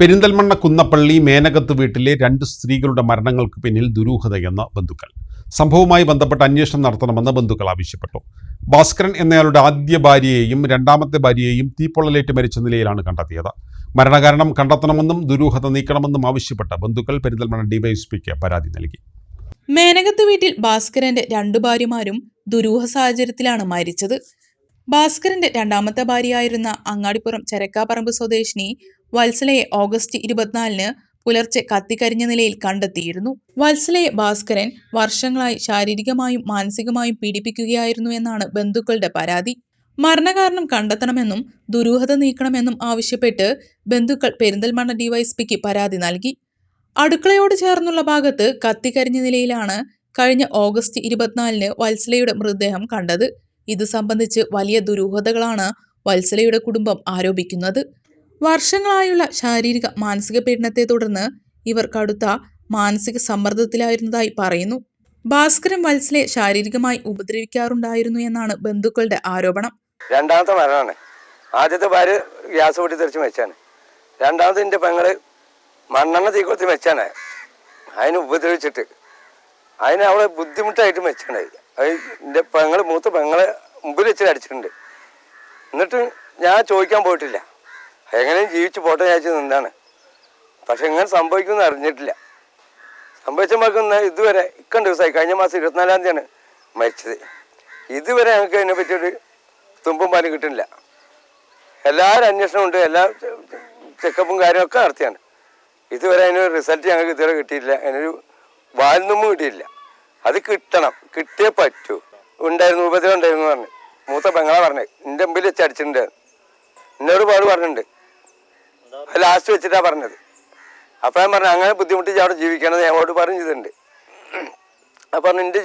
പെരിന്തൽമണ്ണ കുന്നപ്പള്ളി മേനകത്ത് വീട്ടിലെ രണ്ട് സ്ത്രീകളുടെ മരണങ്ങൾക്ക് പിന്നിൽ ദുരൂഹതയെന്ന ബന്ധുക്കൾ. സംഭവവുമായി ബന്ധപ്പെട്ട് അന്വേഷണം നടത്തണമെന്ന് ബന്ധുക്കൾ ആവശ്യപ്പെട്ടു. ഭാസ്കരൻ എന്നയാളുടെ ആദ്യ ഭാര്യയെയും രണ്ടാമത്തെ ഭാര്യയെയും തീപ്പൊള്ളലേറ്റ് മരിച്ച നിലയിലാണ് കണ്ടെത്തിയത്. മരണകാരണം കണ്ടെത്തണമെന്നും ദുരൂഹത നീക്കണമെന്നും ആവശ്യപ്പെട്ട ബന്ധുക്കൾ പെരിന്തൽമണ്ണ ഡിവൈഎസ്പിക്ക് പരാതി നൽകി. മേനകത്ത് വീട്ടിൽ ഭാസ്കരന്റെ രണ്ടു ഭാര്യമാരും ദുരൂഹ സാഹചര്യത്തിലാണ് മരിച്ചത്. ഭാസ്കരന്റെ രണ്ടാമത്തെ ഭാര്യയായിരുന്ന അങ്ങാടിപ്പുറം ചരക്കാപ്പറമ്പ് സ്വദേശിനി വത്സലയെ ഓഗസ്റ്റ് ഇരുപത്തിനാലിന് പുലർച്ചെ കത്തിക്കരിഞ്ഞ നിലയിൽ കണ്ടെത്തിയിരുന്നു. വത്സലയെ ഭാസ്കരൻ വർഷങ്ങളായി ശാരീരികമായും മാനസികമായും പീഡിപ്പിക്കുകയായിരുന്നു എന്നാണ് ബന്ധുക്കളുടെ പരാതി. മരണകാരണം കണ്ടെത്തണമെന്നും ദുരൂഹത നീക്കണമെന്നും ആവശ്യപ്പെട്ട് ബന്ധുക്കൾ പെരിന്തൽമണ്ണ ഡിവൈഎസ്പിക്ക് പരാതി നൽകി. അടുക്കളയോട് ചേർന്നുള്ള ഭാഗത്ത് കത്തിക്കരിഞ്ഞ നിലയിലാണ് കഴിഞ്ഞ ഓഗസ്റ്റ് ഇരുപത്തിനാലിന് വത്സലയുടെ മൃതദേഹം കണ്ടത്. ഇത് സംബന്ധിച്ച് വലിയ ദുരൂഹതകളാണ് വത്സലയുടെ കുടുംബം ആരോപിക്കുന്നത്. വർഷങ്ങളായുള്ള ശാരീരിക മാനസിക പീഡനത്തെ തുടർന്ന് ഇവർ കടുത്ത മാനസിക സമ്മർദ്ദത്തിലായിരുന്നതായി പറയുന്നു. ഭാസ്കരൻ വത്സലെ ശാരീരികമായി ഉപദ്രവിക്കാറുണ്ടായിരുന്നു എന്നാണ് ബന്ധുക്കളുടെ ആരോപണം. രണ്ടാമത്തെ മരണമാണ്. ആദ്യത്തെ ഭാര്യ ഗ്യാസ് പൊട്ടി തെറിച്ച് വെച്ചാണ് രണ്ടാമത്തെ എന്റെ പെങ്ങൾ മണ്ണെണ്ണ തീ കൊത്തി വെച്ചാണ് അതിന് ഉപദ്രവിച്ചിട്ട്. അതിന് അവളെ ബുദ്ധിമുട്ടായിട്ട് വെച്ചാണ് അത് എന്റെ പെങ്ങൾ മൂത്ത പെങ്ങളെ മുമ്പിൽ വെച്ച് അടിച്ചിട്ടുണ്ട്. എന്നിട്ട് ഞാൻ ചോദിക്കാൻ പോയിട്ടില്ല. എങ്ങനെയും ജീവിച്ച് പോട്ടെ ഞാൻ നിന്നാണ് പക്ഷെ ഇങ്ങനെ സംഭവിക്കുമെന്ന് അറിഞ്ഞിട്ടില്ല. സംഭവിച്ചമാക്കുന്ന ഇതുവരെ ഇക്കണ്ട ദിവസമായി. കഴിഞ്ഞ മാസം ഇരുപത്തിനാലാം തീയതിയാണ് മരിച്ചത്. ഇതുവരെ ഞങ്ങൾക്ക് അതിനെ പറ്റിയൊരു തുമ്പും പാലും കിട്ടുന്നില്ല. എല്ലാവരും അന്വേഷണം ഉണ്ട്. എല്ലാ ചെക്കപ്പും കാര്യമൊക്കെ നടത്തിയാണ്. ഇതുവരെ അതിനൊരു റിസൾട്ട് ഞങ്ങൾക്ക് ഇതുവരെ കിട്ടിയിട്ടില്ല. അതിനൊരു വാൽന്നുമ്പ് കിട്ടിയിട്ടില്ല. അത് കിട്ടണം. കിട്ടിയേ പറ്റൂ. ഉണ്ടായിരുന്നു ഉപദ്രവം ഉണ്ടായിരുന്നു പറഞ്ഞു. മൂത്ത പെങ്ങളെ പറഞ്ഞു എന്റെ മുമ്പിൽ വെച്ച് അടിച്ചിട്ടുണ്ട്. എന്നോട് പാട് പറഞ്ഞിട്ടുണ്ട്. അത് ലാസ്റ്റ് വെച്ചിട്ടാ പറഞ്ഞത്. അപ്പം ഞാൻ പറഞ്ഞു അങ്ങനെ ബുദ്ധിമുട്ടിച്ച് അവിടെ ജീവിക്കണമെന്ന് ഞങ്ങളോട് പറഞ്ഞിട്ടുണ്ട് അപ്പം പറഞ്ഞു എന്റെ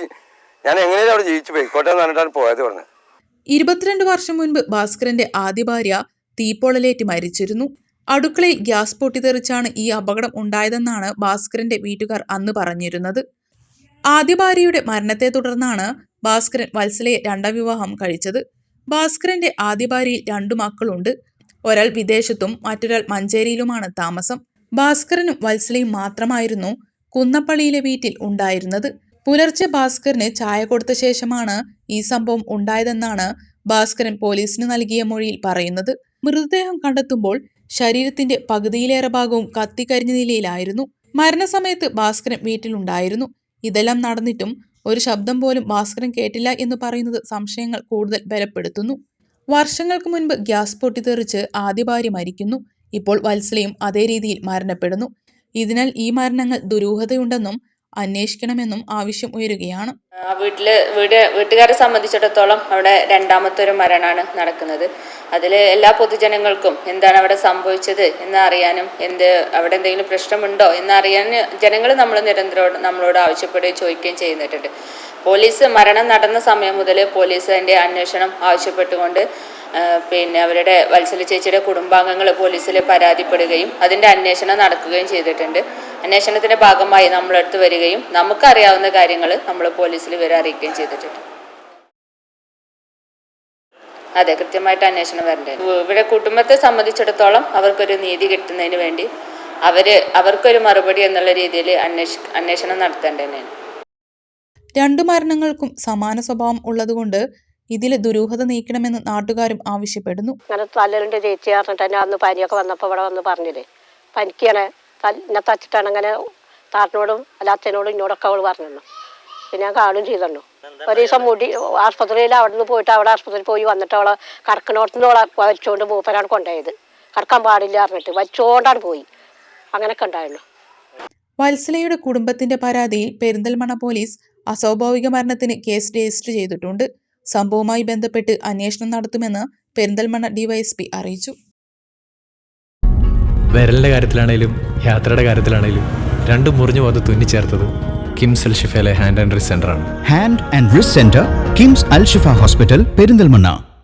ഞാൻ എങ്ങനെയാണ് അവിടെ ജീവിച്ചു പോയിക്കോട്ടെ എന്ന് പറഞ്ഞിട്ടാണ് പോയത് പറഞ്ഞത്. ഇരുപത്തിരണ്ട് വർഷം മുൻപ് ഭാസ്കരന്റെ ആദ്യ ഭാര്യ തീപ്പൊളലേറ്റ് മരിച്ചിരുന്നു. അടുക്കളയിൽ ഗ്യാസ് പൊട്ടിത്തെറിച്ചാണ് ഈ അപകടം ഉണ്ടായതെന്നാണ് ഭാസ്കരന്റെ വീട്ടുകാർ അന്ന് പറഞ്ഞിരുന്നത്. ആദ്യ ഭാര്യയുടെ മരണത്തെ തുടർന്നാണ് ഭാസ്കരൻ വത്സലയെ രണ്ടാം വിവാഹം കഴിച്ചത്. ഭാസ്കരന്റെ ആദ്യ ഭാര്യയിൽ രണ്ടു മക്കളുണ്ട്. ഒരാൾ വിദേശത്തും മറ്റൊരാൾ മഞ്ചേരിയിലുമാണ് താമസം. ഭാസ്കരനും വത്സലയും മാത്രമായിരുന്നു കുന്നപ്പള്ളിയിലെ വീട്ടിൽ ഉണ്ടായിരുന്നത്. പുലർച്ചെ ഭാസ്കറിന് ചായ കൊടുത്ത ശേഷമാണ് ഈ സംഭവം ഉണ്ടായതെന്നാണ് ഭാസ്കരൻ പോലീസിന് നൽകിയ മൊഴിയിൽ പറയുന്നത്. മൃതദേഹം കണ്ടെത്തുമ്പോൾ ശരീരത്തിന്റെ പകുതിയിലേറെ ഭാഗവും കത്തിക്കരിഞ്ഞ നിലയിലായിരുന്നു. മരണസമയത്ത് ഭാസ്കരൻ വീട്ടിലുണ്ടായിരുന്നു. ഇതെല്ലാം നടന്നിട്ടും ഒരു ശബ്ദം പോലും ഭാസ്കരൻ കേട്ടില്ല എന്ന് പറയുന്നത് സംശയങ്ങൾ കൂടുതൽ ബലപ്പെടുത്തുന്നു. വർഷങ്ങൾക്ക് മുൻപ് ഗ്യാസ് പൊട്ടിത്തെറിച്ച് ആദ്യ ഭാര്യ മരിക്കുന്നു. ഇപ്പോൾ വത്സലയും അതേ രീതിയിൽ മരണപ്പെടുന്നു. ഇതിനാൽ ഈ മരണങ്ങൾ ദുരൂഹതയുണ്ടെന്നും അന്വേഷിക്കണമെന്നും ആവശ്യം ഉയരുകയാണ്. വീട്ടിൽ വീട് വീട്ടുകാരെ സംബന്ധിച്ചിടത്തോളം അവിടെ രണ്ടാമത്തെ ഒരു മരണമാണ് നടക്കുന്നത്. അതിൽ എല്ലാ പൊതുജനങ്ങൾക്കും എന്താണ് അവിടെ സംഭവിച്ചത് എന്ന് അറിയാനും എന്ത് അവിടെ എന്തെങ്കിലും പ്രശ്നമുണ്ടോ എന്ന് അറിയാൻ ജനങ്ങൾ നമ്മൾ നിരന്തരം നമ്മളോട് ആവശ്യപ്പെടുകയും ചോദിക്കുകയും ചെയ്യുന്നിട്ടുണ്ട്. പോലീസ് മരണം നടന്ന സമയം മുതൽ പോലീസ് അന്വേഷണം ആവശ്യപ്പെട്ടുകൊണ്ട് പിന്നെ അവരുടെ വത്സല ചേച്ചിയുടെ കുടുംബാംഗങ്ങൾ പോലീസിൽ പരാതിപ്പെടുകയും അതിന്റെ അന്വേഷണം നടക്കുകയും ചെയ്തിട്ടുണ്ട്. അന്വേഷണത്തിന്റെ ഭാഗമായി നമ്മളെടുത്ത് വരികയും നമുക്കറിയാവുന്ന കാര്യങ്ങൾ നമ്മൾ പോലീസിൽ വരെ അറിയിക്കുകയും ചെയ്തിട്ടുണ്ട്. അതെ കൃത്യമായിട്ട് അന്വേഷണം വരണ്ടേ ഇവിടെ കുടുംബത്തെ സംബന്ധിച്ചിടത്തോളം അവർക്കൊരു നീതി കിട്ടുന്നതിന് വേണ്ടി അവർ അവർക്കൊരു മറുപടി എന്നുള്ള രീതിയിൽ അന്വേഷ അന്വേഷണം നടത്തേണ്ടതന്നെയാണ് രണ്ടു മരണങ്ങൾക്കും സമാന സ്വഭാവം ഉള്ളതുകൊണ്ട് ഇതിലെ ദുരൂഹത നീക്കണമെന്ന് നാട്ടുകാരും ആവശ്യപ്പെടുന്നു. അങ്ങനെ തല്ലുണ്ട് ചേച്ചി പറഞ്ഞിട്ട് തന്നെ അന്ന് പനിയൊക്കെ വന്നപ്പോൾ ഇവിടെ വന്ന് പറഞ്ഞില്ലേ? പനിക്കാണ് എന്നെ തച്ചിട്ടാണ് അങ്ങനെ താട്ടിനോടും അച്ഛനോടും ഇന്നോടൊക്കെ അവൾ പറഞ്ഞു പിന്നെ ഞാൻ കാണുകയും ചെയ്തണ്ണു ഒരു ദിവസം മുടി ആസ്പത്രിയിൽ അവിടെ നിന്ന് പോയിട്ട് അവിടെ ആസ്പത്രിയിൽ പോയി വന്നിട്ട് അവളെ കടക്കണോടത്തുനിന്ന് അവളെ വലിച്ചുകൊണ്ട് മൂപ്പരാണ് കൊണ്ടുപോയത്. കടക്കാൻ പാടില്ല പറഞ്ഞിട്ട് വലിച്ചുകൊണ്ടാണ് പോയി. അങ്ങനെയൊക്കെ ഉണ്ടായിരുന്നു. വത്സലയുടെ കുടുംബത്തിന്റെ പരാതിയിൽ പെരിന്തൽമണ പോലീസ് അസ്വാഭാവിക മരണത്തിന് കേസ് രജിസ്റ്റർ ചെയ്തിട്ടുണ്ട്. സംഭവവുമായി ബന്ധപ്പെട്ട് അന്വേഷണം നടത്തുമെന്ന് പെരിന്തൽമണ്ണ ഡിവൈഎസ്പി അറിയിച്ചു. വിരലിന്റെ കാര്യത്തിലാണെങ്കിലും യാത്രയുടെ കാര്യത്തിലാണെങ്കിലും രണ്ടും മുറിഞ്ഞു പോകാതെ തുന്നിച്ചേർത്തത് കിംസ് അൽ ഷിഫയിലെ ഹാൻഡ് ആൻഡ് റിസ് സെന്റർ ആണ്. Hand and wrist centre KIMS Al Shifa hospital Perinthalmanna